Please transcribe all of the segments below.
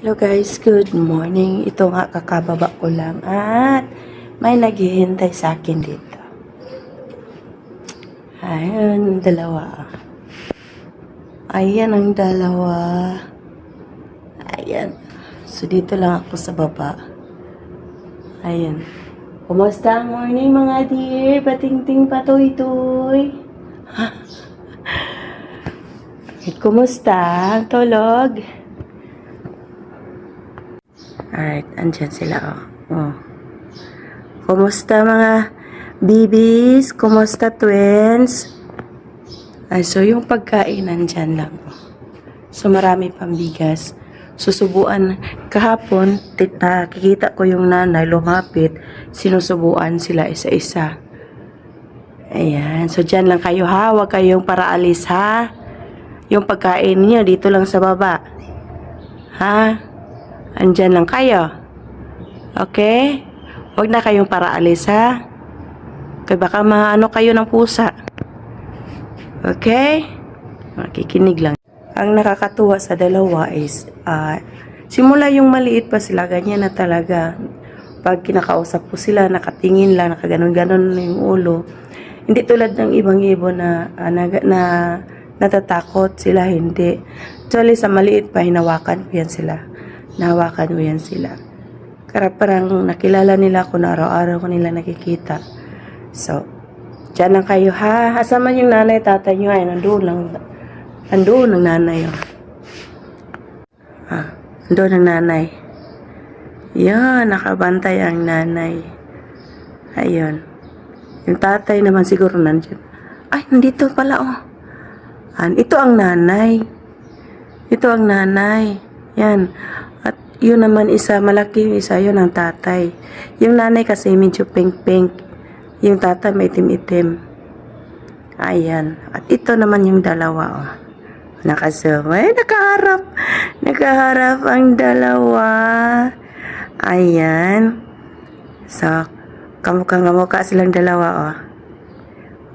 Hello guys, good morning. Ito nga kakababa ko lang at may naghihintay sa akin dito. Ayun, dalawa. Ayan ang dalawa. Ayan. So dito lang ako sa baba. Ayan. Kumusta ang morning mga dear? Patingting patoy-toy. Kumusta? Ang tulog? Alright, andyan sila oh. oh. Kumusta mga bibis? Kumusta twins? Ay, so yung pagkain nandyan lang. oh. So marami pang bigas. Susubuan kahapon, nakikita ko yung nanay lumapit, sinusubuan sila isa-isa. Ayan, so dyan lang kayo ha, huwag kayong para alis ha. Yung pagkain niyo dito lang sa baba. Ha? Andyan lang kayo. Okay? Huwag na kayong para alis, ha? Kaya baka maano kayo ng pusa. Okay? Makikinig lang. Ang nakakatuwa sa dalawa is, ah, simula yung maliit pa sila, ganyan na talaga. Pag kinakausap po sila, nakatingin lang, nakaganon-ganon na yung ulo. Hindi tulad ng ibang ibon na, ah, na, na natatakot sila, hindi. Actually, sa maliit pa, hinawakan ko yan sila. Nahawakan ko yan sila. Kaya parang nakilala nila ako na araw-araw ko nila nakikita. So, dyan lang kayo ha. Asama yung nanay, tatay nyo ay nandoon lang. Nandoon ang nanay. Ah, nandoon ang nanay. Yan, nakabantay ang nanay. Ayun. Yung tatay naman siguro nandiyan. Ay, nandito pala oh. An, ito ang nanay. Ito ang nanay. Yan. Yun naman isa, malaki yung isa, yun ang tatay. Yung nanay kasi medyo pink-pink. Yung tatay may itim-itim. Ayan. At ito naman yung dalawa, oh. Nakazoom. Ay, nakaharap. Nakaharap ang dalawa. Ayan. So, kamukha-kamukha silang dalawa, oh.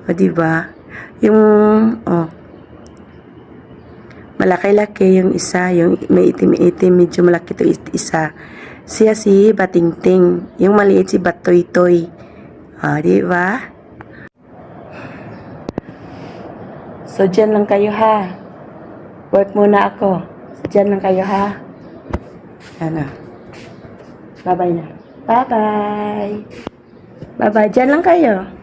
O, diba? Yung, oh, malaki-laki yung isa, yung may itim-itim, medyo malaki to isa. Siya si Batingting, yung maliit si Batoy-toy. O, di ba? So, dyan lang kayo ha. Work muna ako. Dyan lang kayo ha. Ano? Bye-bye na. Bye-bye. Bye-bye. Dyan lang kayo.